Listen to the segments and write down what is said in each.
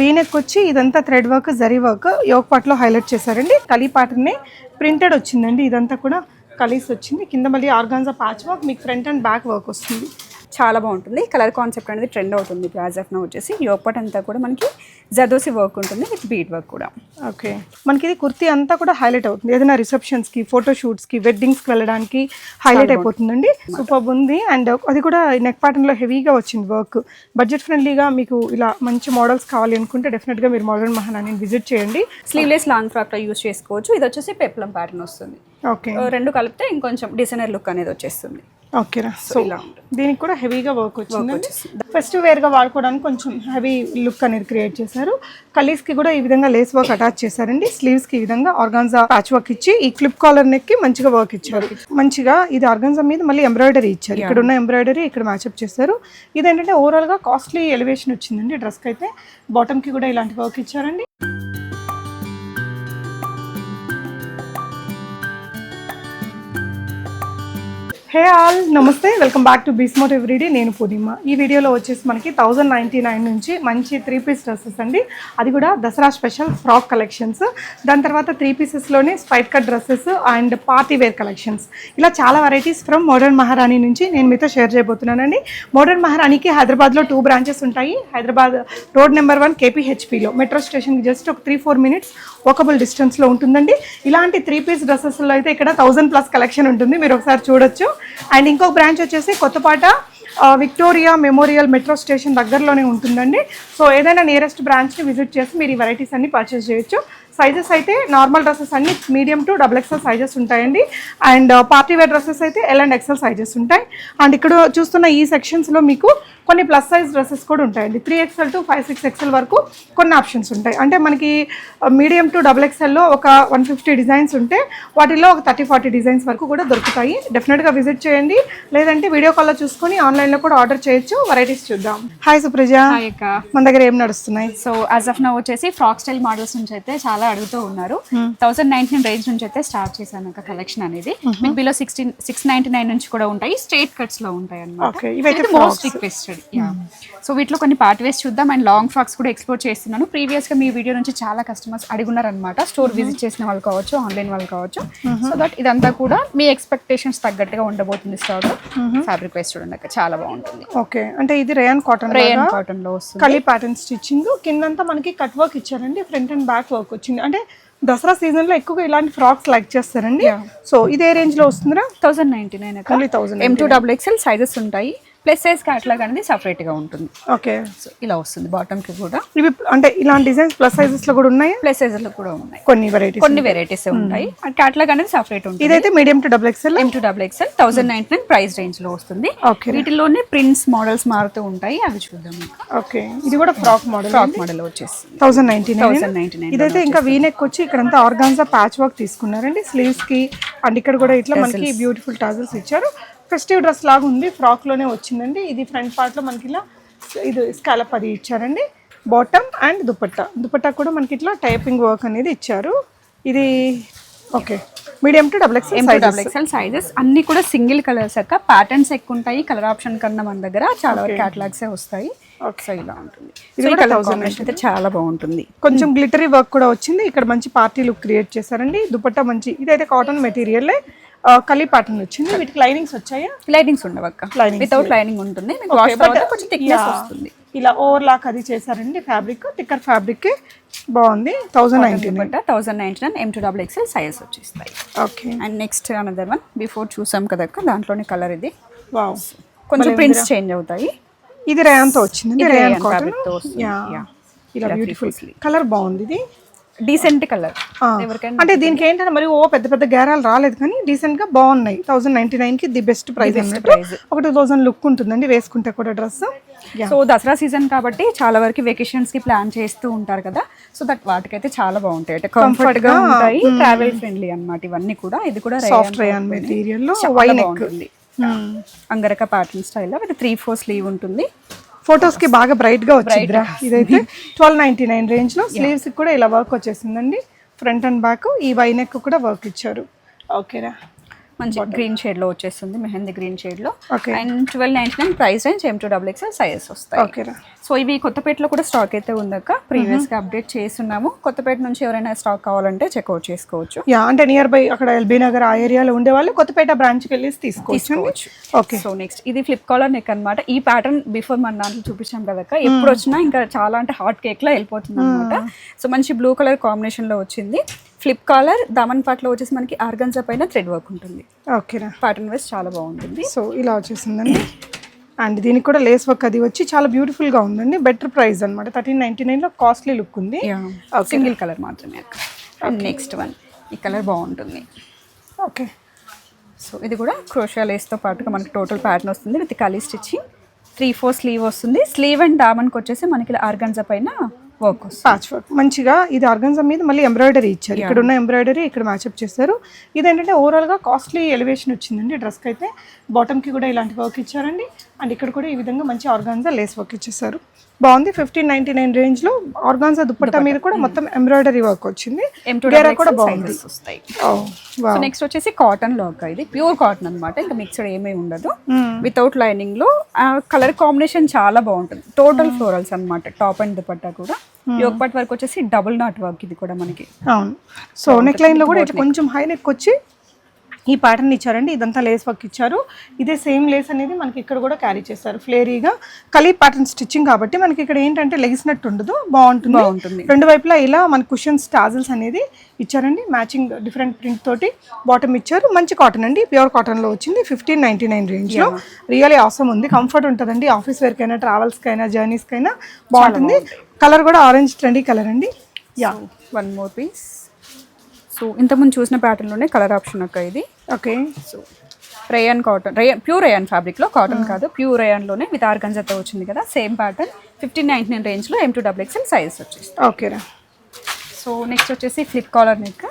V-neck వచ్చి ఇదంతా thread work zari work yoke పాట్లో highlight చేశారండి. కలీ ప్యాటర్నే ప్రింటెడ్ వచ్చిందండి. ఇదంతా కూడా కలీస్ వచ్చింది కింద మళ్ళీ ఆర్గాన్జా ప్యాచ్ వర్క్ మీకు ఫ్రంట్ అండ్ బ్యాక్ వర్క్ వస్తుంది. చాలా బాగుంటుంది. కలర్ కాన్సెప్ట్ అనేది ట్రెండ్ అవుతుంది ఇప్పుడు యాజ్ ఆఫ్ నో వచ్చేసి. యోగపట్ అంతా కూడా మనకి జదోసి వర్క్ ఉంటుంది విత్ బీట్ వర్క్ కూడా. ఓకే. మనకి ఇది కుర్తీ అంతా కూడా హైలైట్ అవుతుంది. ఏదైనా రిసెప్షన్స్కి ఫోటోషూట్స్కి వెడ్డింగ్స్కి వెళ్ళడానికి హైలైట్ అయిపోతుందండి. సూపర్ ఉంది. అండ్ అది కూడా నెక్ ప్యాటర్న్లో హెవీగా వచ్చింది వర్క్ బడ్జెట్ ఫ్రెండ్లీగా మీకు ఇలా మంచి మోడల్స్ కావాలి అనుకుంటే డెఫినెట్గా మీరు మోడర్న్ మహానాని విజిట్ చేయండి. స్లీవ్లెస్ లాంగ్ ఫ్రాక్లో యూస్ చేసుకోవచ్చు. ఇది వచ్చేసి పెప్లం ప్యాటర్న్ వస్తుంది. ఓకే. రెండు కలిపితే ఇంకొంచెం డిజైనర్ లుక్ అనేది వచ్చేస్తుంది. ఓకేరా సో దీనికి కూడా హెవీగా వర్క్ వచ్చింది. ఫెస్టివ్ వేర్గా వాడుకోవడానికి కొంచెం హెవీ లుక్ అనేది క్రియేట్ చేశారు. కలీస్కి కూడా ఈ విధంగా లేస్ వర్క్ అటాచ్ చేశారండి. స్లీవ్స్కి ఈ విధంగా ఆర్గాన్జా ప్యాచ్ వర్క్ ఇచ్చి ఈ క్లిప్ కాలర్ నెక్కి మంచిగా వర్క్ ఇచ్చారు. మంచిగా ఇది ఆర్గాన్జా మీద మళ్ళీ ఎంబ్రాయిడరీ ఇచ్చారు. ఇక్కడ ఉన్న ఎంబ్రాయిడరీ ఇక్కడ మ్యాచ్అప్ చేశారు. ఇదేంటంటే ఓవరాల్గా కాస్ట్లీ ఎలివేషన్ వచ్చిందండి డ్రెస్కి అయితే బాటమ్కి కూడా ఇలాంటి వర్క్ ఇచ్చారండి. హే ఆల్ నమస్తే వెల్కమ్ బ్యాక్ టు బీస్మోట్ ఎవ్రీడే నేను పూర్ణిమ. ఈ వీడియోలో వచ్చేసి మనకి థౌజండ్ నైంటీ నైన్ నుంచి మంచి త్రీ పీస్ డ్రెస్సెస్ అండి. అది కూడా దసరా స్పెషల్ ఫ్రాక్ కలెక్షన్స్ దాని తర్వాత త్రీ పీసెస్లోనే spite cut dresses and party wear collections ఇలా చాలా వెరైటీస్ ఫ్రమ్ మోడర్న్ మహారాణి నుంచి నేను మీతో షేర్ చేయబోతున్నానండి. మోడర్న్ మహారాణికి హైదరాబాద్లో టూ బ్రాంచెస్ ఉంటాయి. హైదరాబాద్ రోడ్ నెంబర్ వన్ కేపీహెచ్పిలో మెట్రో స్టేషన్కి జస్ట్ ఒక త్రీ ఫోర్ మినిట్స్ వాకబుల్ డిస్టెన్స్లో ఉంటుందండి. ఇలాంటి త్రీ పీస్ డ్రెస్సెస్లో అయితే ఇక్కడ థౌజండ్ ప్లస్ కలెక్షన్ ఉంటుంది. మీరు ఒకసారి చూడొచ్చు. అండ్ ఇంకొక బ్రాంచ్ వచ్చేసి Kothapet Victoria Memorial metro station దగ్గరలోనే ఉంటుందండి. సో ఏదైనా నియరెస్ట్ బ్రాంచ్ని విజిట్ చేసి మీరు ఈ వెరైటీస్ అన్ని పర్చేస్ చేయొచ్చు. సైజెస్ అయితే నార్మల్ డ్రెస్సెస్ అన్ని medium to double XL sizes ఉంటాయండి. అండ్ పార్టీ వేర్ డ్రెస్సెస్ అయితే ఎల్ అండ్ ఎక్సెల్ సైజెస్ ఉంటాయి. అండ్ ఇక్కడ చూస్తున్న ఈ సెక్షన్స్లో మీకు కొన్ని ప్లస్ సైజ్ డ్రెస్సెస్ కూడా ఉంటాయండి. Three XL to five six XL వరకు కొన్ని ఆప్షన్స్ ఉంటాయి. అంటే మనకి మీడియం టు డబుల్ ఎక్స్ఎల్లో ఒక వన్ ఫిఫ్టీ డిజైన్స్ ఉంటే వాటిలో ఒక థర్టీ ఫార్టీ డిజైన్స్ వరకు కూడా దొరుకుతాయి. డెఫినెట్గా విజిట్ చేయండి. లేదంటే వీడియో కాల్లో చూసుకొని ఆన్లైన్లో కూడా ఆర్డర్ చేయొచ్చు. వెరైటీస్ చూద్దాం. హాయ్ సుప్రజ మన దగ్గర ఏం నడుస్తున్నాయి? సో యాజ్ ఆఫ్ నో వచ్చేసి ఫ్రాక్ స్టైల్ మోడల్స్ నుంచి అయితే చాలా అడుగుతూ ఉన్నారు. థౌసండ్ నైన్టీన్ రేంజ్ నుంచి అయితే స్టార్ట్ చేశాను ఒక కలెక్షన్ అనేది. మీకు below sixteen six ninety nine నుంచి కూడా ఉంటాయి. స్ట్రేట్ కట్స్లో ఉంటాయి అనమాట మోస్ట్ రిక్వెస్టెడ్ సో వీటిలో కొన్ని పార్ట్ వేస్ చూద్దాం. అండ్ లాంగ్ ఫ్రాక్స్ కూడా ఎక్స్ప్లోర్ చేస్తున్నాను. ప్రీవియస్గా మీ వీడియో నుంచి చాలా కస్టమర్స్ అడుగున్నారు అనమాట స్టోర్ విజిట్ చేసిన వాళ్ళు కావచ్చు ఆన్లైన్ వాళ్ళు కావచ్చు. సో దట్ ఇదంతా కూడా మీ ఎక్స్పెక్టేషన్స్ తగ్గట్టుగా ఉండబోతుంది స్టాక్ ఫ్యాబ్రిక్ వేస్ చూడండి చాలా బాగుంటుంది. ఓకే అంటే ఇది రేయన్ కాటన్ రేయన్ కాటన్లో వస్తుంది. కలీ ప్యాటర్న్ స్టిచ్చింగ్ కిందంతా మనకి కట్ వర్క్ ఇచ్చారండి ఫ్రంట్ అండ్ బ్యాక్ వర్క్ వచ్చింది. అంటే దసరా సీజన్లో ఎక్కువగా ఇలాంటి ఫ్రాక్స్ లైక్ చేస్తారండి. సో ఇదే రేంజ్లో వస్తుందిరా? Thousand ninety nine only thousand M to double XL sizes ఉంటాయి. ప్లస్ సైజ్ క్యాట్లాగ్ అనేది separate గా ఉంటుంది. ఓకే. సో ఇలా వస్తుంది బాటమ్కి కూడా. ఇవి అంటే ఇలాంటి డిజైన్స్ ప్లస్ సైజెస్లో కూడా ఉన్నాయా? ప్లస్ సైజెస్ కూడా ఉన్నాయి. కొన్ని వెరైటీస్ కొన్ని వెరైటీస్ ఉంటాయి. క్యాట్లాగ్ అనేది సపరేట్ ఉంటుంది. ఇదైతే medium to double XL M to double XL thousand ninety nine price రేంజ్లో వస్తుంది. ఓకే వీటిలోనే ప్రింట్స్ మోడల్స్ మారుతూ ఉంటాయి. అవి చూద్దాం. ఓకే ఇది కూడా ఫ్రాక్ మోడల్ ఫ్రాక్ మోడల్ వచ్చేస్తుంది thousand ninety nine thousand ninety nine ఇదైతే ఇంకా వీనెక్ వచ్చి ఇక్కడంతా ఆర్గాన్జా ప్యాచ్ వర్క్ తీసుకున్నారండి. స్లీవ్స్కి అండ్ ఇక్కడ కూడా ఇట్లా మనకి బ్యూటిఫుల్ టాజల్స్ ఇచ్చారు. ఫెస్టివ్ డ్రెస్ లాగా ఉంది. ఫ్రాక్లోనే వచ్చిందండి. ఇది ఫ్రంట్ పార్ట్లో మనకి ఇలా ఇది స్కాలప్ అది ఇచ్చారండి. Bottom and dupatta. దుపట్టా కూడా మనకి ఇట్లా టైపింగ్ వర్క్ అనేది ఇచ్చారు. ఇది okay medium to double M X to double XL sizes అన్ని కూడా సింగిల్ కలర్స్ యొక్క ప్యాటర్న్స్ ఎక్కువ ఉంటాయి. కలర్ ఆప్షన్ కన్నా మన దగ్గర చాలా వరకు క్యాటలాగ్స్ వస్తాయి. సో ఇలా ఉంటుంది. ఇది కలర్ కాంబినేషన్ అయితే చాలా బాగుంటుంది. కొంచెం గ్లిటరీ వర్క్ కూడా వచ్చింది. ఇక్కడ మంచి పార్టీ లుక్ క్రియేట్ చేశారండి. దుపట్టా మంచి ఇదైతే కాటన్ మెటీరియల్ కలీ ప్యాటర్న్ వచ్చింది. వీటికి లైనింగ్స్ వచ్చాయా? లైనింగ్స్ ఉండవు అక్క. వితౌట్ లైనింగ్ ఉంటుంది. కొంచెం థిక్నెస్ వస్తుంది. ఇలా ఓవర్ లాక్ అది చేశారండి ఫ్యాబ్రిక్ టిక్కర్ ఫ్యాబ్రిక్ బాగుంది. Thousand nineteen but thousand ninety nine M to double XL sizes వచ్చేస్తాయి. Okay and next another one before చూసాం కదా దాంట్లోనే కలర్ ఇది. వావ్ కొంచెం ప్రింట్స్ చేంజ్ అవుతాయి. ఇది రేయాన్తో వచ్చింది. Rayon cotton. ఇలా బ్యూటిఫుల్ కలర్ బాగుంది ఇది. డీసెంట్ కలర్ అంటే దీనికి ఏంటంటే మరి ఓ పెద్ద పెద్ద గేరాలు రాలేదు కానీ డీసెంట్గా బాగున్నాయి. థౌసండ్ నైన్టీ నైన్కి ది బెస్ట్ ప్రైస్ price. ఒక టూ థౌసండ్ లుక్ ఉంటుందండి వేసుకుంటే కూడా డ్రెస్ సో దసరా సీజన్ కాబట్టి చాలా వరకు వెకేషన్స్కి ప్లాన్ చేస్తూ ఉంటారు కదా. సో దట్ వాటికైతే చాలా బాగుంటాయి. అంటే కంఫర్ట్గా ఉంటాయి ట్రావెల్ ఫ్రెండ్లీ అన్నమాట ఇవన్నీ కూడా. ఇది కూడా soft rayon material wine angrakha pattern స్టైల్లో విత్ త్రీ ఫోర్ స్లీవ్ ఉంటుంది. ఫొటోస్కి బాగా బ్రైట్గా వచ్చిందిరా. ఇదైతే ట్వెల్వ్ నైన్టీ నైన్ రేంజ్లో స్లీవ్స్కి కూడా ఇలా వర్క్ వచ్చేసిందండి. ఫ్రంట్ అండ్ బ్యాక్ ఈ వై నెక్ కూడా వర్క్ ఇచ్చారు. ఓకేరా మంచి గ్రీన్ షేడ్లో వచ్చేస్తుంది మెహందీ గ్రీన్ షేడ్లో. And twelve ninety nine price range M to double XL sizes వస్తాయి. సో ఇవి కొత్తపేటలో కూడా స్టాక్ అయితే ఉందక్క. ప్రీవియస్గా అప్డేట్ చేస్తున్నాము. కొత్తపేట నుంచి ఎవరైనా స్టాక్ కావాలంటే చెక్అవుట్ చేసుకోవచ్చు. యా అంటే నియర్ బై అక్కడ ఎల్బీ నగర్ ఆ ఏరియాలో ఉండే వాళ్ళు కొత్తపేట బ్రాంచ్కి వెళ్ళి తీసుకోవచ్చు. ఓకే సో నెక్స్ట్ ఇది ఫ్లిప్ కాలర్ నెక్ అన్నమాట. ఈ ప్యాటర్న్ బిఫోర్ మన దాంట్లో చూపించాం కదక్క ఎప్పుడు వచ్చినా ఇంకా చాలా అంటే హాట్ కేక్ లా వెళ్ళిపోతుంది అనమాట సో మంచి బ్లూ కలర్ కాంబినేషన్లో వచ్చింది. ఫ్లిప్ కాలర్ దామన్ పాట్లో వచ్చేసి మనకి ఆర్గన్జా పైన థ్రెడ్ వర్క్ ఉంటుంది. ఓకేరా ప్యాటర్న్ వైస్ చాలా బాగుంటుంది. సో ఇలా వచ్చేసిందండి. అండ్ దీనికి కూడా లేస్ వర్క్ అది వచ్చి చాలా beautiful గా ఉందండి. బెటర్ ప్రైస్ అనమాట థర్టీన్ నైన్టీ నైన్లో కాస్ట్లీ లుక్ ఉంది. సింగిల్ కలర్ మాత్రమే అండ్ నెక్స్ట్ వన్ ఈ కలర్ బాగుంటుంది. ఓకే సో ఇది కూడా క్రోషియా లేస్తో పాటుగా మనకి టోటల్ ప్యాటర్న్ వస్తుంది with కలీ stitching three four sleeve వస్తుంది. స్లీవ్ అండ్ దామన్కి వచ్చేసి మనకి ఆర్గన్జా పైన వర్క్ ప్యాచ్ వర్క్ మంచిగా ఇది ఆర్గన్జా మీద మళ్ళీ ఎంబ్రాయిడరీ ఇచ్చారు. ఇక్కడ ఉన్న ఎంబ్రాయిడరీ ఇక్కడ మ్యాచ్అప్ చేశారు. ఇదేంటంటే ఓవరాల్గా కాస్ట్లీ ఎలివేషన్ వచ్చిందండి. డ్రెస్కి అయితే బాటమ్కి కూడా ఇలాంటి వర్క్ ఇచ్చారండి. అండ్ ఇక్కడ కూడా ఈ విధంగా మంచి ఆర్గాన్జా లేస్ వర్క్ ఇచ్చేసారు బాగుంది. ఫిఫ్టీన్ నైన్టీ నైన్ రేంజ్లో ఆర్గాన్జా దుప్పట్టా మీద కూడా మొత్తం ఎంబ్రాయిడరీ వర్క్ వచ్చింది. గేరా కూడా బాగుంది. వస్తాయి. Oh, నెక్స్ట్ వచ్చేసి కాటన్లో ఇది. ప్యూర్ కాటన్ అన్నమాట. ఇంకా మిక్స్డ్ ఏమీ ఉండదు. వితౌట్ లైనింగ్లో. కలర్ కాంబినేషన్ చాలా బాగుంటుంది. టోటల్ ఫ్లోరల్స్ అన్నమాట. టాప్ అండ్ దుపట్టా కూడా. యోగ్ పట్ వర్క్ వచ్చేసి డబుల్ నాట్ వర్క్ ఇది కూడా మనకి. అవును. సో నెక్ లైన్లో కూడా ఇట్లా కొంచెం హై నెక్ వచ్చి ఈ ప్యాటర్న్ ఇచ్చారండి. ఇదంతా లేస్ వర్క్ ఇచ్చారు. ఇదే సేమ్ లేస్ అనేది మనకి ఇక్కడ కూడా క్యారీ చేస్తారు ఫ్లేరీగా కలీ ప్యాటర్న్ స్టిచ్చింగ్ కాబట్టి మనకి ఇక్కడ ఏంటంటే లెగిసినట్టు ఉండదు. బాగుంటుంది. బాగుంటుంది. రెండు వైపులా ఇలా మన కుషన్స్ టాజిల్స్ అనేది ఇచ్చారండి. మ్యాచింగ్ డిఫరెంట్ ప్రింట్ తోటి బాటమ్ ఇచ్చారు. మంచి కాటన్ అండి. ప్యూర్ కాటన్లో వచ్చింది. ఫిఫ్టీన్ నైన్టీ నైన్ రేంజ్లో రియల్లీ అవసరం ఉంది. కంఫర్ట్ ఉంటుందండి. ఆఫీస్ వేర్ కైనా ట్రావెల్స్ కైనా జర్నీస్ కైనా బాగుంటుంది. కలర్ కూడా ఆరెంజ్ ట్రెండీ కలర్ అండి. Yeah one more piece so ఇంతకుముందు చూసిన pattern లోనే కలర్ ఆప్షన్ అక్క ఇది. Okay so rayon cotton rayon pure rayon ఫ్యాబ్రిక్లో కాటన్ కాదు ప్యూర్ రేయన్లోనే విత్ ఆర్గంజాతో వచ్చింది కదా same pattern fifteen ninety nine రేంజ్లో M to double XL size వచ్చేసి ఓకేరా సో నెక్స్ట్ వచ్చేసి ఫ్లిప్ కాలర్ నెక్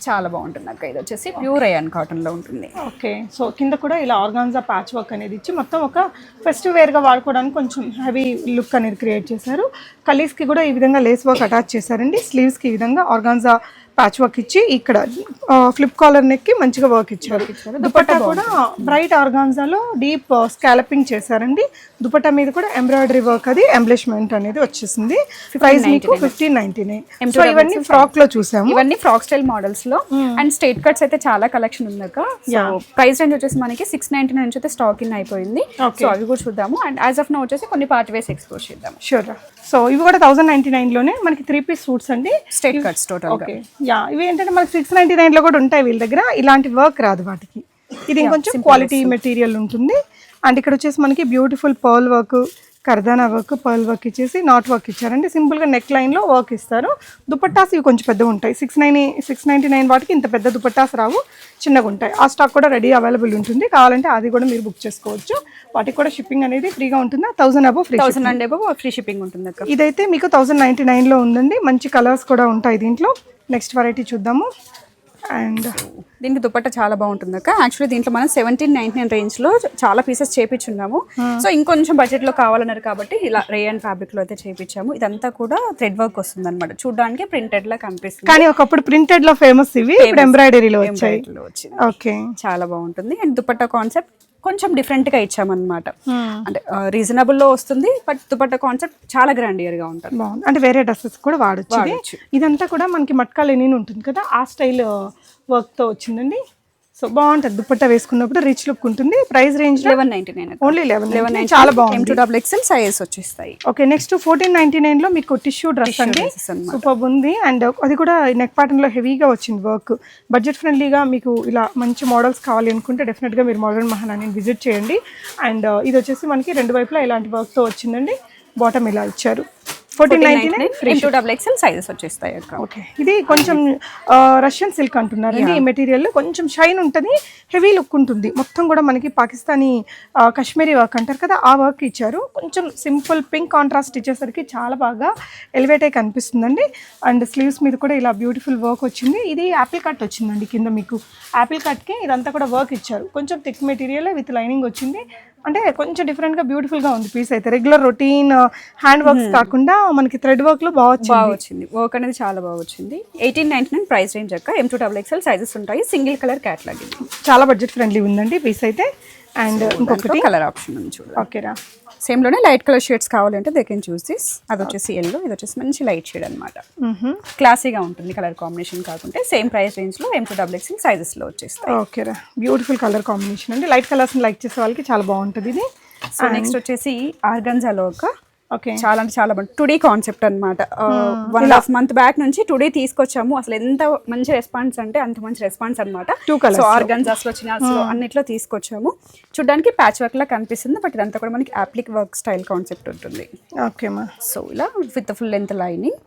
చాలా బాగుంటుంది అక్క. ఇది వచ్చేసి ప్యూర్ రేయన్ కాటన్లో ఉంటుంది. ఓకే సో కింద కూడా ఇలా ఆర్గాన్జా ప్యాచ్ వర్క్ అనేది ఇచ్చి మొత్తం ఒక ఫెస్టివ్ వేర్గా వాడుకోవడానికి కొంచెం హెవీ లుక్ అనేది క్రియేట్ చేశారు. కలీస్కి కూడా ఈ విధంగా లేస్ వర్క్ అటాచ్ చేశారండి. స్లీవ్స్కి ఈ విధంగా ఆర్గాన్జా ప్యాచ్ వర్క్ ఇచ్చి ఇక్కడ ఫ్లిప్ కాలర్ నెక్కి మంచిగా వర్క్ ఇచ్చారు. దుపట్టా కూడా బ్రైట్ ఆర్గాన్జాలో డీప్ స్కాలపింగ్ చేశారండి. దుపట్టా మీద కూడా ఎంబ్రాయిడరీ వర్క్ అది ఎంబ్లిష్మెంట్ అనేది వచ్చేసింది. ప్రైస్ మీకు ఫిఫ్టీన్ నైన్టీ నైన్ సో ఇవన్నీ ఫ్రాక్లో చూసాము. ఇవన్నీ ఫ్రాక్ స్టైల్ మోడల్స్లో. అండ్ స్ట్రేట్ కట్స్ అయితే చాలా కలెక్షన్ ఉందక్క సో ప్రైస్ రేంజ్ వచ్చేసి మనకి సిక్స్ నైన్టీ నైన్ అయితే స్టాక్ ఇన్ అయిపోయింది. సో అవి కూడా చూద్దాము. అండ్ యాజ్ ఆఫ్ నో వచ్చేసి కొన్ని పార్ట్ వేస్ ఎక్స్ప్లోర్ చేద్దాం షూర్ సో ఇవి కూడా థౌసండ్ నైన్టీ లోనే మనకి త్రీ పీస్ సూట్స్ అండి. Straight cuts total okay yeah ఇవి ఏంటంటే మనకి సిక్స్ నైన్టీ లో కూడా ఉంటాయి వీళ్ళ దగ్గర. ఇలాంటి వర్క్ రాదు వాటికి. ఇది ఇంకొంచెం క్వాలిటీ మెటీరియల్ ఉంటుంది. అండ్ ఇక్కడ వచ్చేసి మనకి beautiful pearl work కర్దానా work pearl work ఇచ్చేసి నాట్ వర్క్ ఇచ్చారండి. సింపుల్గా నెక్ లైన్లో వర్క్ ఇస్తారు. దుపట్టాస్ ఇవి కొంచెం పెద్దగా ఉంటాయి. Six nine six ninety nine వాటికి ఇంత పెద్ద దుపట్టాస్ రావు. చిన్నగా ఉంటాయి. ఆ స్టాక్ కూడా రెడీ అవైలబుల్ ఉంటుంది. కావాలంటే అది కూడా మీరు బుక్ చేసుకోవచ్చు. వాటికి కూడా షిప్పింగ్ అనేది ఫ్రీగా ఉంటుంది. Thousand above free thousand and above free shipping ఉంటుంది ఇదైతే మీకు థౌజండ్ నైంటీ నైన్లో ఉందండి. మంచి కలర్స్ కూడా ఉంటాయి దీంట్లో. నెక్స్ట్ వెరైటీ చూద్దాము. అండ్ దీనికి దుపట్టా చాలా బాగుంటుంది అక్క. యాక్చువల్లీ దీంట్లో మనం సెవెంటీన్ నైన్టీ నైన్ రేంజ్లో చాలా పీసెస్ చేపించున్నాము సో ఇంకొంచెం బడ్జెట్లో కావాలన్నారు కాబట్టి ఇలా రేయన్ ఫ్యాబ్రిక్లో అయితే చేపించాము ఇదంతా కూడా థ్రెడ్ వర్క్ వస్తుంది అనమాట చూడడానికి ప్రింటెడ్ లా కనిపిస్తుంది. కానీ ఒకప్పుడు ప్రింటెడ్లో ఫేమస్ ఇవి ఇప్పుడు ఎంబ్రాయిడరీలో వచ్చాయి. ఓకే చాలా బాగుంటుంది. అండ్ దుపట్టా కాన్సెప్ట్ కొంచెం డిఫరెంట్గా ఇచ్చామన్నమాట. అంటే రీజనబుల్లో వస్తుంది బట్ దుపట్టా కాన్సెప్ట్ చాలా గ్రాండియర్గా ఉంటుంది. బాగుంది. అంటే వేరే డ్రెస్సెస్ కూడా వాడచ్చు. ఇది. వాడొచ్చు. ఇదంతా కూడా మనకి మట్కా లెనిన్ ఉంటుంది కదా ఆ స్టైల్ వర్క్తో వచ్చిందండి. సో బాగుంటుంది. దుపట్టా వేసుకున్నప్పుడు రిచ్ లుక్ ఉంటుంది. Price range eleven ninety nine only eleven eleven చాలా బాగుంది. టూ డబుల్ ఎక్స్ఎల్ సైజెస్ వచ్చేస్తాయి. ఓకే నెక్స్ట్ ఫోర్టీన్ నైన్టీ నైన్లో మీకు టిష్యూ డ్రెస్ అండి. సూపర్ ఉంది. అండ్ అది కూడా నెక్ ప్యాటర్న్లో హెవీగా వచ్చింది వర్క్ బడ్జెట్ ఫ్రెండ్లీగా మీకు ఇలా మంచి మోడల్స్ కావాలి అనుకుంటే డెఫినెట్గా మీరు మోడర్న్ మహానాని విజిట్ చేయండి. అండ్ ఇది వచ్చేసి మనకి రెండు వైపులా ఇలాంటి వర్క్తో వచ్చిందండి. బాటమ్ ఇలా ఇచ్చారు. Fourteen ninety nine to double XL sizes వచ్చేస్తాయి అక్క ఓకే ఇది కొంచెం రష్యన్ సిల్క్ అంటున్నారండి ఈ మెటీరియల్ కొంచెం షైన్ ఉంటుంది హెవీ లుక్ ఉంటుంది. మొత్తం కూడా మనకి పాకిస్తానీ కాశ్మీరీ వర్క్ అంటారు కదా ఆ వర్క్ ఇచ్చారు. కొంచెం సింపుల్ పింక్ కాంట్రాస్ట్ ఇచ్చేసరికి చాలా బాగా ఎలివేట్ అయి కనిపిస్తుందండి. అండ్ స్లీవ్స్ మీద కూడా ఇలా బ్యూటిఫుల్ వర్క్ వచ్చింది. ఇది యాపిల్ కట్ వచ్చిందండి కింద మీకు. యాపిల్ కట్కి ఇదంతా కూడా వర్క్ ఇచ్చారు. కొంచెం థిక్ మెటీరియల్ విత్ లైనింగ్ వచ్చింది. అంటే కొంచెం డిఫరెంట్గా బ్యూటిఫుల్గా ఉంది పీస్ అయితే. రెగ్యులర్ రొటీన్ హ్యాండ్ వర్క్స్ కాకుండా మనకి థ్రెడ్ వర్క్లో బాగా బాగా వచ్చింది వర్క్ అనేది చాలా బాగా వచ్చింది eighteen ninety nine price range అక్క M to double XL sizes ఉంటాయి. సింగిల్ కలర్ క్యాట్లాగ్ చాలా బడ్జెట్ ఫ్రెండ్లీ ఉందండి పీస్ అయితే. అండ్ ఇంకొకటి? కలర్ ఆప్షన్ చూడండి ఓకేరా సేమ్లోనే లైట్ కలర్ షేడ్స్ కావాలంటే దే కెన్ చూస్ దిస్ అది వచ్చేసి ఎల్లో ఇది వచ్చేసి మంచి లైట్ షేడ్ అనమాట క్లాసీగా ఉంటుంది కలర్ కాంబినేషన్ కాకుంటే సేమ్ ప్రైస్ రేంజ్లో ఎం టూ డబుల్ ఎక్స్ఎల్ సైజెస్లో వచ్చేస్తాయి. ఓకేరా బ్యూటిఫుల్ కలర్ కాంబినేషన్ అండి. లైట్ కలర్స్ లైక్ చేసే వాళ్ళకి చాలా బాగుంటుంది ఇది. సో నెక్స్ట్ వచ్చేసి ఆర్గన్జాలో ఒక ఓకే చాలా అంటే చాలా బాగుంది. టుడే కాన్సెప్ట్ అనమాట వన్ హాఫ్ మంత్ బ్యాక్ నుంచి టుడే తీసుకొచ్చాము. అసలు ఎంత మంచి రెస్పాన్స్ అంటే అంత మంచి రెస్పాన్స్ అనమాట Two colours సో ఆర్గన్జాస్లో చినాస్లో అన్నిట్లో తీసుకొచ్చాము. చూడడానికి ప్యాచ్ వర్క్ లా కనిపిస్తుంది బట్ ఇదంతా కూడా మనకి అప్లిక్ వర్క్ స్టైల్ కాన్సెప్ట్ ఉంటుంది. ఓకే మా. సో ఇలా with full length lining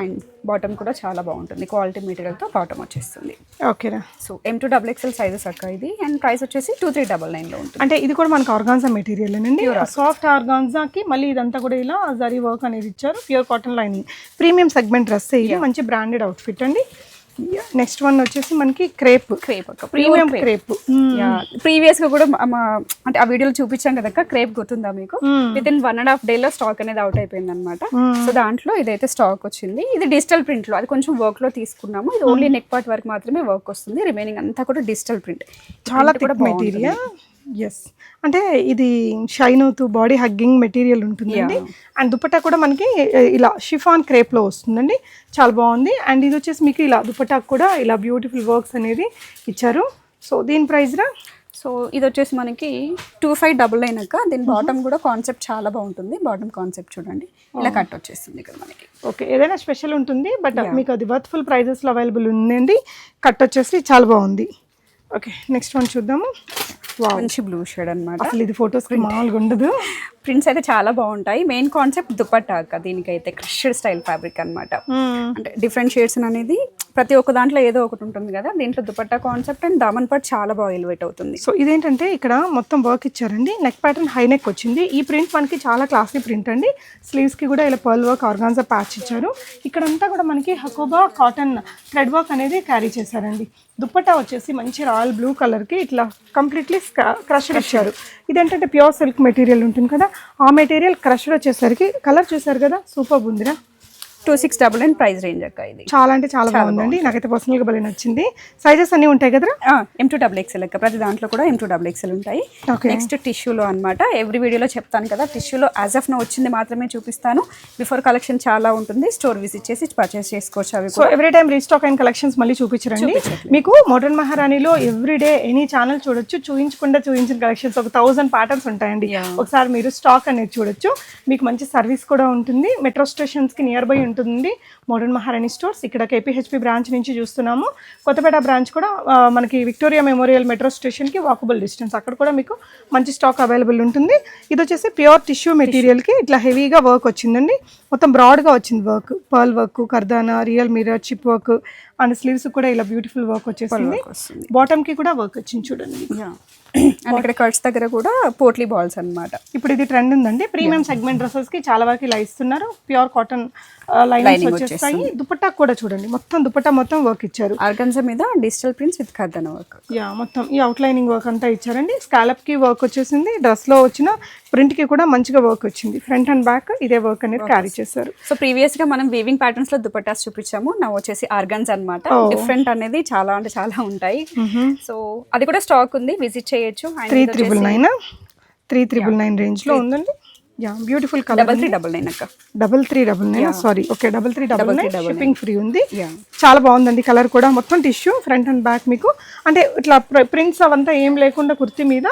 and bottom కూడా చాలా బాగుంటుంది. క్వాలిటీ మెటీరియల్తో బాటమ్ వచ్చేస్తుంది. ఓకేరా. So M to double XL sizes అక్క ఇది. అండ్ ప్రైస్ వచ్చేసి టూ త్రీ డబల్ నైన్లో ఉంటుంది. అంటే ఇది కూడా మనకు ఆర్గాన్జా మెటీరియల్ అండి. సాఫ్ట్ ఆర్గాన్జాకి మళ్ళీ ఇదంతా కూడా ఇలా జరీ వర్క్ అనేది ఇచ్చారు. Pure cotton lining premium segment dress ఇది. మంచి బ్రాండెడ్ అవుట్ఫిట్ అండి. నెక్స్ట్ వన్ వచ్చేసి మనకి క్రేప్. క్రేప్ అక్క ప్రీమియం క్రేప్. ప్రీవియస్గా కూడా మా అంటే ఆ వీడియోలో చూపించాం కదా క్రేప్ గుర్తుందా మీకు? Within one and half day లో స్టాక్ అనేది అవుట్ అయిపోయింది అనమాట సో దాంట్లో ఇదైతే స్టాక్ వచ్చింది. ఇది డిజిటల్ ప్రింట్లో అది కొంచెం వర్క్లో తీసుకున్నాము. ఇది ఓన్లీ నెక్ పార్ట్ వరకు మాత్రమే వర్క్ వస్తుంది. రిమైనింగ్ అంతా కూడా డిజిటల్ ప్రింట్ చాలా థిక్ మెటీరియల్ ఎస్ అంటే ఇది షైన్ అవుతూ బాడీ హగ్గింగ్ మెటీరియల్ ఉంటుందండి. అండ్ దుపట్టా కూడా మనకి ఇలా షిఫాన్ క్రేప్లో వస్తుందండి. చాలా బాగుంది. అండ్ ఇది వచ్చేసి మీకు ఇలా దుపట్టా కూడా ఇలా బ్యూటిఫుల్ వర్క్స్ అనేది ఇచ్చారు. సో దీని ప్రైస్ రా? సో ఇది వచ్చేసి మనకి టూ ఫైవ్ డబుల్ అయినాక దీని బాటమ్ కూడా కాన్సెప్ట్ చాలా బాగుంటుంది. బాటమ్ కాన్సెప్ట్ చూడండి. ఇలా కట్ వచ్చేస్తుంది ఇక్కడ మనకి. ఓకే ఏదైనా స్పెషల్ ఉంటుంది బట్ మీకు అది వర్త్ఫుల్ ప్రైజెస్లో అవైలబుల్ ఉందండి. కట్ వచ్చేసి చాలా బాగుంది. ఓకే నెక్స్ట్ వన్ చూద్దాము. మంచి బ్లూ షేడ్ అన్నమాట. అసలు ఇది ఫొటోస్కి మామూలుగా ఉండదు. ప్రింట్స్ అయితే చాలా బాగుంటాయి. మెయిన్ కాన్సెప్ట్ దుపట్టా అక్క. దీనికైతే క్రష్డ్ స్టైల్ ఫ్యాబ్రిక్ అన్నమాట. అంటే డిఫరెంట్ షేడ్స్ అనేది ప్రతి ఒక్క దాంట్లో ఏదో ఒకటి ఉంటుంది కదా. దీంట్లో దుపట్టా కాన్సెప్ట్ అండ్ దామన్ పార్ట్ చాలా బాగా ఎలివేట్ అవుతుంది. సో ఇదేంటంటే ఇక్కడ మొత్తం వర్క్ ఇచ్చారండి. నెక్ ప్యాటర్న్ హై నెక్ వచ్చింది. ఈ ప్రింట్ మనకి చాలా క్లాసీ ప్రింట్ అండి. స్లీవ్స్కి కూడా ఇలా పర్ల్ వర్క్ ఆర్గాన్జా ప్యాచ్ ఇచ్చారు. ఇక్కడంతా కూడా మనకి హకోబా కాటన్ థ్రెడ్ వర్క్ అనేది క్యారీ చేశారండి. దుప్పట్టా వచ్చేసి మంచి రాయల్ బ్లూ కలర్కి ఇట్లా కంప్లీట్లీ క్రష్డ్ ఇచ్చారు. ఇదేంటంటే ప్యూర్ సిల్క్ మెటీరియల్ ఉంటుంది కదా. ఆ మెటీరియల్ క్రష్డ్ వచ్చేసరికి కలర్ చూసారు కదా? సూపర్ ఉందిరా. Two six double and price range అక్క ఇది. చాలా అంటే చాలా బాగుందండి. నాకైతే పర్సనల్గా భలే నచ్చింది. సైజెస్ అన్నీ ఉంటాయి కదరా? ఎం టూ డబుల్ ఎక్స్ఎల్ అక్క. ప్రతి దాంట్లో కూడా ఎం టూ డబుల్ ఎక్స్ఎల్ ఉంటాయి. నెక్స్ట్ టిష్యూలో అనమాట ఎవ్రీ వీడియోలో చెప్తాను కదా టిష్యూలో యాజ్ ఆఫ్ నో వచ్చింది మాత్రమే చూపిస్తాను. బిఫోర్ కలెక్షన్ చాలా ఉంటుంది. స్టోర్ విజిట్ చేసి పర్చేస్ చేసుకోవచ్చు అవి సో ఎవ్రీ టైం రీస్టాక్ అయిన కలెక్షన్స్ మళ్ళీ చూపించరండి. మీకు మోడర్న్ మహారాణిలో ఎవ్రీ డే ఎనీ ఛానల్ చూడొచ్చు. చూయించకుండా చూయించిన కలెక్షన్స్ ఒక థౌసండ్ ప్యాటర్న్స్ ఉంటాయండి. ఒకసారి మీరు స్టాక్ అనేది చూడొచ్చు. మీకు మంచి సర్వీస్ కూడా ఉంటుంది. మెట్రో స్టేషన్స్కి నియర్ బై ఉంటుంది మోడర్న్ మహారాణి స్టోర్స్ ఇక్కడ కేపీహెచ్పి బ్రాంచ్ నుంచి చూస్తున్నాము. కొత్తపేట బ్రాంచ్ కూడా మనకి విక్టోరియా మెమోరియల్ మెట్రో స్టేషన్కి వాకబుల్ డిస్టెన్స్ అక్కడ కూడా మీకు మంచి స్టాక్ అవైలబుల్ ఉంటుంది. ఇది వచ్చేసి ప్యూర్ టిష్యూ మెటీరియల్కి ఇట్లా హెవీగా వర్క్ వచ్చిందండి. మొత్తం బ్రాడ్గా వచ్చింది work pearl work kardana real mirror chip work and sleeves కూడా ఇలా బ్యూటిఫుల్ వర్క్ వచ్చేసింది. వస్తుంది. బాటమ్కి కూడా వర్క్ వచ్చింది చూడండి. అండ్ ఇక్కడ కట్స్ దగ్గర కూడా పోట్లీ బాల్స్ అన్నమాట. ఇప్పుడు ఇది ట్రెండ్ ఉందండి. ప్రీమియం సెగ్మెంట్ డ్రెస్సెస్కి చాలా వరకు ఇలా ఇస్తున్నారు. ప్యూర్ కాటన్ లైనింగ్స్ వచ్చేస్తాయి. దుపట్టా కూడా చూడండి. మొత్తం దుపట్టా మొత్తం వర్క్ ఇచ్చారు. ఆర్గన్జా మీద digital prints with kardana work yeah మొత్తం ఈ అవుట్ లైనింగ్ వర్క్ అంతా ఇచ్చారండి. స్కాలప్కి వర్క్ వచ్చేసింది. డ్రెస్లో వచ్చిన ప్రింట్కి కూడా మంచిగా వర్క్ వచ్చింది. ఫ్రంట్ అండ్ బ్యాక్ ఇదే వర్క్ అనేది క్యారీ చేశారు. సో ప్రీవియస్గా మనం వీవింగ్ ప్యాటర్న్స్లో దుపట్టాస్ చూపించాము. నా వచ్చేసి ఆర్గన్స్ అన్నమాట. డిఫరెంట్ అనేది చాలా అంటే చాలా ఉంటాయి. సో అది కూడా స్టాక్ ఉంది. విజిట్ చేయొచ్చు. Three triple nine? Three triple nine రేంజ్లో ఉందండి. Yeah beautiful colour double three double nine అక్క. Double three double nine sorry okay double three double nine shipping free ఉంది. చాలా బాగుందండి కలర్ కూడా. మొత్తం టిష్యూ ఫ్రంట్ అండ్ బ్యాక్ మీకు. అంటే ఇట్లా ప్రింట్స్ అవంతా ఏం లేకుండా కుర్తి మీద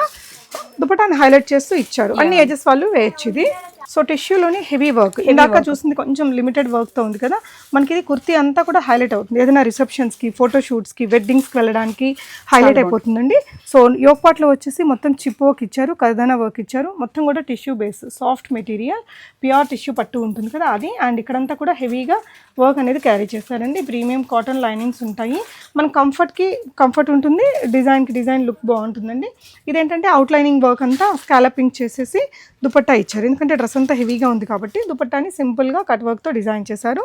దుపటాన్ని హైలైట్ చేస్తూ ఇచ్చారు. అన్ని ఏజెస్ వాళ్ళు వేయచ్చు ఇది. సో టిష్యూలోని హెవీ వర్క్. ఇందాక చూసింది కొంచెం లిమిటెడ్ వర్క్తో ఉంది కదా మనకి ఇది కుర్తీ అంతా కూడా హైలైట్ అవుతుంది. ఏదైనా రిసెప్షన్స్కి ఫోటోషూట్స్కి వెడ్డింగ్స్కి వెళ్ళడానికి హైలైట్ అయిపోతుందండి. సో యోగ్ పాట్లో వచ్చేసి మొత్తం చిప్ వర్క్ ఇచ్చారు కర్దానా వర్క్ ఇచ్చారు. మొత్తం కూడా tissue base soft material pure tissue పట్టు ఉంటుంది కదా అది. అండ్ ఇక్కడంతా కూడా హెవీగా వర్క్ అనేది క్యారీ చేస్తారండి. ప్రీమియం కాటన్ లైనింగ్స్ ఉంటాయి. మన కంఫర్ట్కి కంఫర్ట్ ఉంటుంది డిజైన్కి డిజైన్ లుక్ బాగుంటుందండి. ఇదేంటంటే అవుట్ లైనింగ్ వర్క్ అంతా స్కాలపింగ్ చేసేసి దుపట్టా ఇచ్చారు. ఎందుకంటే డ్రెస్ డ్రెస్ అంతా హెవీగా ఉంది కాబట్టి దుపట్టాని సింపుల్గా కట్ వర్క్తో డిజైన్ చేశారు.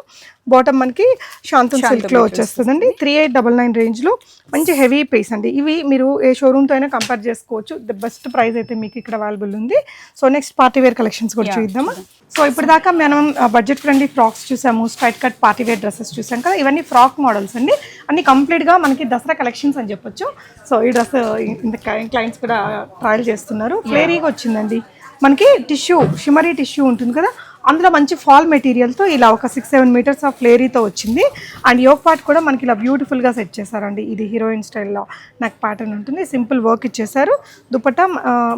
బాటమ్ మనకి శాంతం సిల్క్లో వచ్చేస్తుందండి. త్రీ ఎయిట్ డబల్ నైన్ రేంజ్లో మంచి హెవీ పీస్ అండి. ఇవి మీరు ఏ షోరూమ్తో అయినా కంపేర్ చేసుకోవచ్చు. ద బెస్ట్ ప్రైస్ అయితే మీకు ఇక్కడ అవైలబుల్ ఉంది. So next party wear collections కూడా చూద్దామా? సో ఇప్పటిదాకా మనం బడ్జెట్ ఫ్రెండ్లీ ఫ్రాక్స్ చూసాము straight cut party wear dresses చూసాం కదా ఇవన్నీ ఫ్రాక్ మోడల్స్ అండి. అన్ని కంప్లీట్గా మనకి దసరా కలెక్షన్స్ అని చెప్పొచ్చు. సో ఈ డ్రెస్ క్లయింట్స్ కూడా ట్రయల్ చేస్తున్నారు. ఫ్లేరీగా వచ్చిందండి. మనకి టిష్యూ షిమరీ టిష్యూ ఉంటుంది కదా? అందులో మంచి ఫాల్ మెటీరియల్తో ఇలా ఒక సిక్స్ సెవెన్ మీటర్స్ ఆఫ్ ఫ్లేరీతో వచ్చింది. అండ్ యోగ్ పార్ట్ కూడా మనకి ఇలా బ్యూటిఫుల్గా సెట్ చేశారండి. ఇది హీరోయిన్ స్టైల్లో నాకు ప్యాటర్న్ ఉంటుంది. సింపుల్ వర్క్ ఇచ్చేసారు దుపట్టా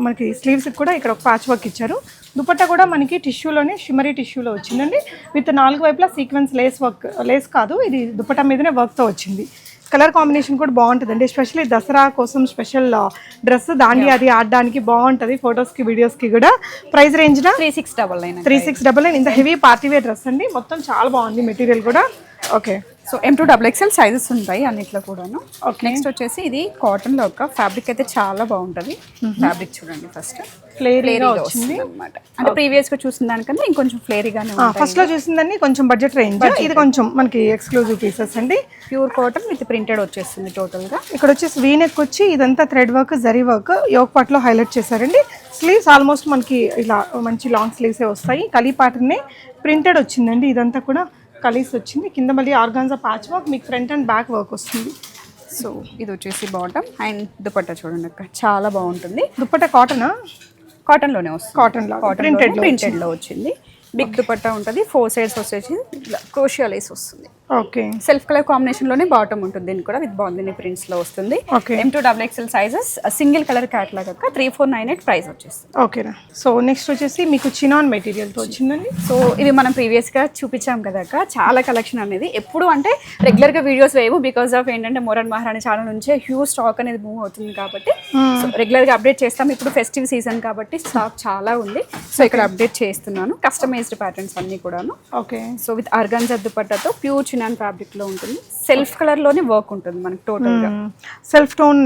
మనకి స్లీవ్స్కి కూడా ఇక్కడ ఒక ప్యాచ్ వర్క్ ఇచ్చారు. దుపట్టా కూడా మనకి టిష్యూలోనే షిమరీ టిష్యూలో వచ్చిందండి. విత్ నాలుగు వైపులా సీక్వెన్స్ లేస్ వర్క్ లేస్ కాదు. ఇది దుపట్టా మీదనే వర్క్తో వచ్చింది. కలర్ కాంబినేషన్ కూడా బాగుంటుందండి. ఎస్పెషల్లీ దసరా కోసం స్పెషల్ డ్రెస్ దాండి అది ఆడడానికి బాగుంటుంది. ఫొటోస్కి వీడియోస్కి కూడా price రేంజ్న three six double nine three six double nine. ఇంత హెవీ పార్టీ వేర్ డ్రెస్ అండి. మొత్తం చాలా బాగుంది మెటీరియల్ కూడా. Okay so M two double XL sizes ఉంటాయి అన్నిట్లో కూడాను. నెక్స్ట్ వచ్చేసి ఇది కాటన్లో ఒక ఫ్యాబ్రిక్ అయితే చాలా బాగుంటుంది. ఫ్యాబ్రిక్ చూడండి ఫస్ట్ ఫ్లేరీగా అనమాట అంటే ప్రీవియస్గా చూసిన దానికన్నా ఇంకొంచెం ఫ్లేరీగానే ఫస్ట్లో చూసిందని కొంచెం బడ్జెట్ రేంజ్ ఇది కొంచెం మనకి ఎక్స్క్లూజివ్ పీసెస్ అండి. ప్యూర్ కాటన్ విత్ ప్రింటెడ్ వచ్చేస్తుంది టోటల్గా. ఇక్కడ వచ్చేసి వీనెక్ వచ్చి ఇదంతా thread work zari work yoke పార్ట్లో హైలైట్ చేశారండి. స్లీవ్స్ ఆల్మోస్ట్ మనకి ఇలా మంచి లాంగ్ స్లీవ్సే వస్తాయి. కలీ ప్యాటర్నే ప్రింటెడ్ వచ్చిందండి. ఇదంతా కూడా కలీస్ వచ్చింది కింద మళ్ళీ ఆర్గాన్జా ప్యాచ్ వర్క్ మీకు ఫ్రంట్ అండ్ బ్యాక్ వర్క్ వస్తుంది. సో ఇది వచ్చేసి బాటమ్ అండ్ దుపట్టా చూడండి అక్క. చాలా బాగుంటుంది. దుప్పట కాటనా? కాటన్లోనే వస్తుంది. కాటన్లో కాటన్ ప్రింటెడ్ ప్రింటెడ్లో వచ్చింది. బిగ్ దుపట్టా ఉంటుంది. ఫోర్ సైడ్స్ వచ్చేసి క్రోషియా లేస్ వస్తుంది. ఓకే. సెల్ఫ్ కలర్ కాంబినేషన్లోనే బాటమ్ ఉంటుంది. దీనికి కూడా విత్ బాందిని ప్రింట్స్లో వస్తుంది M two double XL sizes single colour catalogue అక్క three four nine eight price వచ్చేస్తుంది. ఓకేనా? సో నెక్స్ట్ వచ్చేసి మీకు చినాన్ మెటీరియల్తో వచ్చిందండి. సో ఇవి మనం ప్రీవియస్గా చూపించాం కదా చాలా కలెక్షన్ అనేది. ఎప్పుడు అంటే రెగ్యులర్గా వీడియోస్ వేయవు బికాస్ ఆఫ్ ఏంటంటే మోరన్ మహారాణి ఛానల్ నుంచే హ్యూజ్ స్టాక్ అనేది మూవ్ అవుతుంది కాబట్టి. రెగ్యులర్గా అప్డేట్ చేస్తాం. ఇప్పుడు ఫెస్టివ్ సీజన్ కాబట్టి స్టాక్ చాలా ఉంది. సో ఇక్కడ అప్డేట్ చేస్తున్నాను. కస్టమైజ్డ్ ప్యాటర్న్స్ అన్ని కూడాను. ఓకే సో విత్ ఆర్గాన్జా దుపట్టాతో ప్యూర్ చినాన్ ఫ్యాబ్రిక్లో ఉంటుంది. సెల్ఫ్ కలర్లోనే వర్క్ ఉంటుంది మనకి టోటల్గా సెల్ఫ్ టోన్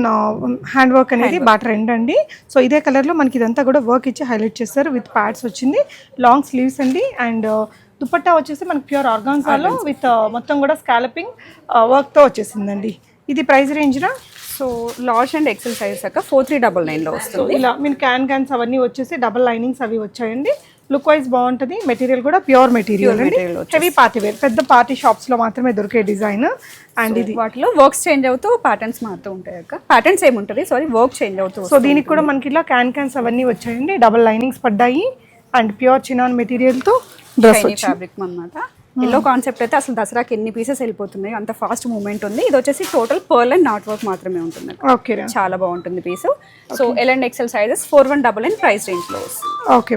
హ్యాండ్ వర్క్ అనేది బాగా ట్రెండ్ అండి సో ఇదే కలర్లో మనకి ఇదంతా కూడా వర్క్ ఇచ్చి హైలైట్ చేస్తారు విత్ ప్యాడ్స్ వచ్చింది. లాంగ్ స్లీవ్స్ అండి. అండ్ దుపట్టా వచ్చేసి మనకి ప్యూర్ ఆర్గాన్సాలో విత్ మొత్తం కూడా స్కాలపింగ్ వర్క్తో వచ్చేసిందండి. ఇది price రేంజ్నా? So large and XL size అక్క ఫోర్ త్రీ డబల్ నైన్లో వస్తుంది. ఇలా మీరు క్యాన్ క్యాన్స్ అవన్నీ వచ్చేసి డబల్ లైనింగ్స్ అవి వచ్చాయండి. లుక్ వైజ్ బాగుంటుంది. మెటీరియల్ కూడా pure material heavy party wear పెద్ద పార్టీ షాప్స్లో మాత్రమే దొరికే డిజైన్ అండ్ ఇది. వాటిలో వర్క్స్ చేంజ్ అవుతూ ప్యాటర్న్స్ మారుతూ ఉంటాయి అక్క. ప్యాటర్న్స్ ఏముంటుంది? సారీ వర్క్ చేంజ్ అవుతూ సో దీనికి కూడా మనకి ఇలా క్యాన్ క్యాన్స్ అవన్నీ వచ్చాయండి. డబల్ లైనింగ్స్ పడ్డాయి. అండ్ ప్యూర్ చినాన్ మెటీరియల్తో డ్రెస్ ఫ్యాబ్రిక్ అన్నమాట. ఎల్లో కాన్సెప్ట్ అయితే అసలు దసరాకి ఎన్ని పీసెస్ వెళ్ళిపోతున్నాయి అంత ఫాస్ట్ మూవ్మెంట్ ఉంది. ఇది వచ్చేసి total pearl and knot work మాత్రమే ఉంటుంది. ఓకే చాలా బాగుంటుంది piece so L and XL sizes four one double and price రేంజ్లో వస్తుంది. ఓకే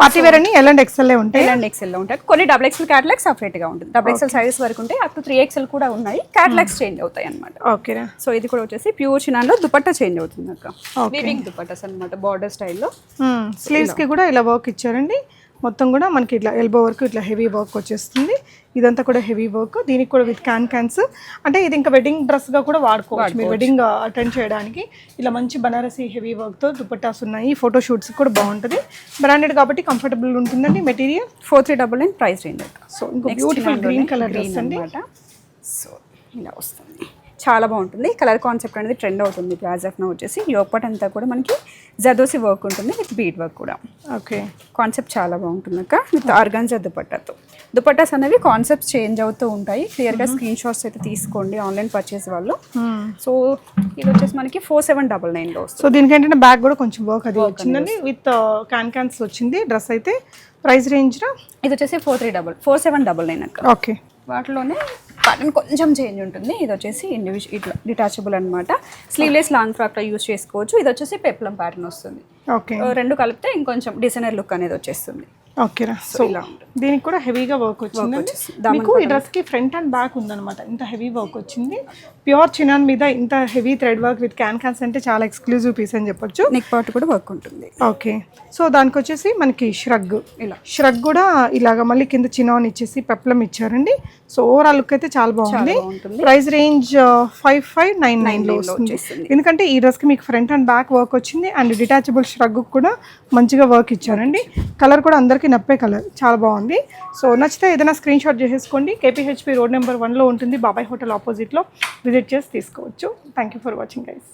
పార్టీ వేర్ అని ఎల్ అండ్ ఎక్సెల్ ఉంటాయి? ఎల్ అండ్ ఎక్సెల్ ఉంటాయి. కొన్ని డబుల్ ఎక్సెల్ క్యాటలాగ్ సపరేట్గా ఉంటుంది. డబుల్ ఎక్సెల్ సైజెస్ వరకు ఉంటాయి. అప్ టు త్రీ ఎక్సెల్ కూడా ఉన్నాయి. క్యాటలాగ్స్ చేంజ్ అవుతాయి అనమాట ఓకేనా సో ఇది కూడా వచ్చేసి ప్యూర్ చినాన్లో దుపట్టా చేంజ్ అవుతుంది అక్క. వీవింగ్ దుపట్టాస్ అనమాట బార్డర్ స్టైల్లో స్లీవ్స్కి కూడా ఇలా వర్క్ ఇచ్చారండి. మొత్తం కూడా మనకి ఇట్లా ఎల్బో వర్క్ ఇట్లా హెవీ వర్క్ వచ్చేస్తుంది. ఇదంతా కూడా హెవీ వర్క్ దీనికి కూడా విత్ క్యాన్ క్యాన్స్ అంటే ఇది ఇంకా వెడ్డింగ్ డ్రెస్గా కూడా వాడుకోవచ్చు. మీరు వెడ్డింగ్ అటెండ్ చేయడానికి ఇలా మంచి బనారసి హెవీ వర్క్తో దుపట్టాస్ ఉన్నాయి. ఫోటో షూట్స్ కూడా బాగుంటుంది. బ్రాండెడ్ కాబట్టి కంఫర్టబుల్ ఉంటుందండి material four three double and price range so ఇంకో బ్యూటిఫుల్ గ్రీన్ కలర్ డ్రెస్ అండి. అనమాట సో ఇలా వస్తుంది. చాలా బాగుంటుంది. కలర్ కాన్సెప్ట్ అనేది ట్రెండ్ అవుతుంది. యాజ్ ఆఫ్ నా వచ్చేసి యోగపట్ అంతా కూడా మనకి జదోసి వర్క్ ఉంటుంది విత్ బీట్ వర్క్ కూడా. ఓకే కాన్సెప్ట్ చాలా బాగుంటుంది అక్క విత్ ఆర్గాన్జా దుపట్టాతో దుపట్టాస్ అనేవి కాన్సెప్ట్స్ చేంజ్ అవుతూ ఉంటాయి. క్లియర్గా స్క్రీన్ షాట్స్ అయితే తీసుకోండి ఆన్లైన్ పర్చేస్ వాళ్ళు. సో ఇది వచ్చేసి మనకి ఫోర్ సెవెన్ డబల్ నైన్లో వస్తుంది. సో దీనికి ఏంటంటే బ్యాగ్ కూడా కొంచెం వర్క్ అది వచ్చిందండి. విత్ క్యాన్ క్యాన్స్ వచ్చింది. డ్రెస్ అయితే ప్రైస్ రేంజ్ ఇది వచ్చేసి four three double four seven double nine అక్క. ఓకే వాటిలోనే ప్యాటర్న్ కొంచెం చేంజ్ ఉంటుంది. ఇది వచ్చేసి ఇండివిజువల్ ఇట్లా డిటాచబుల్ అనమాట స్లీవ్లెస్ లాంగ్ ఫ్రాక్లో యూస్ చేసుకోవచ్చు. ఇది వచ్చేసి పెప్లం ప్యాటర్న్ వస్తుంది. ఓకే రెండు కలిపితే ఇంకొంచెం డిజైనర్ లుక్ అనేది వచ్చేస్తుంది. ఓకేనా సో దీనికి కూడా హెవీగా వర్క్ వచ్చింది. వచ్చేసింది. మీకు ఈ డ్రెస్కి ఫ్రంట్ అండ్ బ్యాక్ ఉందన్నమాట. ఇంత హెవీ వర్క్ వచ్చింది. ప్యూర్ చినాన్ మీద ఇంత heavy thread work with can cans అంటే చాలా ఎక్స్క్లూజివ్ పీస్ అని చెప్పొచ్చు. నెక్ పార్ట్ కూడా వర్క్ ఉంటుంది. ఓకే. సో దానికి వచ్చేసి మనకి ష్రగ్. ఇలా. ష్రగ్ కూడా ఇలాగ మళ్ళీ కింద చినాన్ ఇచ్చేసి పెప్లం ఇచ్చారండి. సో ఓవరాల్ లుక్ అయితే చాలా బాగుంది. Price range five five nine నైన్లో వస్తుంది. ఎందుకంటే ఈ డ్రెస్కి మీకు ఫ్రంట్ అండ్ బ్యాక్ వర్క్ వచ్చింది. అండ్ డిటాచబుల్ ష్రగ్ కూడా మంచిగా వర్క్ ఇచ్చారండి. కలర్ కూడా అందరికీ నప్పే కలర్. చాలా బాగుంది. సో నచ్చితే ఏదైనా స్క్రీన్ షాట్ చేసేసుకోండి. కేపీహెచ్పి రోడ్ నెంబర్ వన్లో ఉంటుంది. బాబాయ్ హోటల్ ఆపోజిట్లో విజిట్ చేసి తీసుకోవచ్చు. Thank you for watching guys